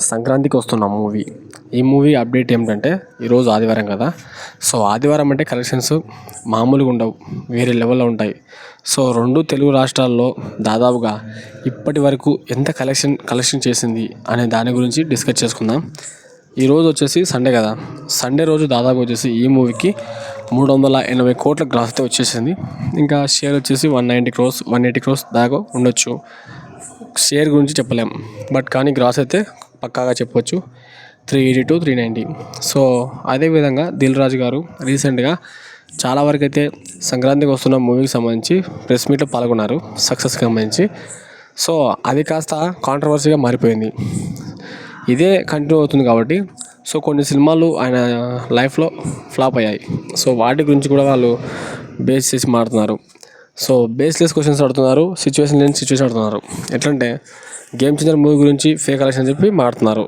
సంక్రాంతికి వస్తున్న మూవీ. ఈ మూవీ అప్డేట్ ఏమిటంటే ఈరోజు ఆదివారం కదా. సో ఆదివారం అంటే కలెక్షన్స్ మామూలుగా ఉండవు వేరే లెవెల్లో ఉంటాయి. సో రెండు తెలుగు రాష్ట్రాల్లో దాదాపుగా ఇప్పటి వరకు ఎంత కలెక్షన్ కలెక్షన్ చేసింది అనే దాని గురించి డిస్కస్ చేసుకుందాం. ఈరోజు వచ్చేసి సండే కదా. సండే రోజు దాదాపు వచ్చేసి ఈ మూవీకి మూడు వందల ఎనభై కోట్ల గ్రాస్ అయితే వచ్చేసింది. ఇంకా షేర్ వచ్చేసి one ninety crores one eighty crores దాకా ఉండొచ్చు. షేర్ గురించి చెప్పలేం. బట్ కానీ గ్రాస్ అయితే పక్కాగా చెప్పొచ్చు. Three eighty to three ninety so అదేవిధంగా దిల్ రాజు గారు రీసెంట్గా చాలా వరకు అయితే సంక్రాంతికి వస్తున్న మూవీకి సంబంధించి ప్రెస్ మీట్లో పాల్గొన్నారు సక్సెస్కి సంబంధించి. సో అది కాస్త కాంట్రవర్సీగా మారిపోయింది. ఇదే కంటిన్యూ అవుతుంది కాబట్టి సో కొన్ని సినిమాలు ఆయన లైఫ్లో ఫ్లాప్ అయ్యాయి. సో వాటి గురించి కూడా వాళ్ళు బేస్ చేసి మాడుతున్నారు సో బేస్లెస్ క్వశ్చన్స్ అడుగుతున్నారు సిచ్యువేషన్ లేని సిచ్యువేషన్ అడుగుతున్నారు ఎట్లంటే గేమ్ చేంజర్ మూవీ గురించి ఫేక్ కలెక్షన్ చెప్పి మాడుతున్నారు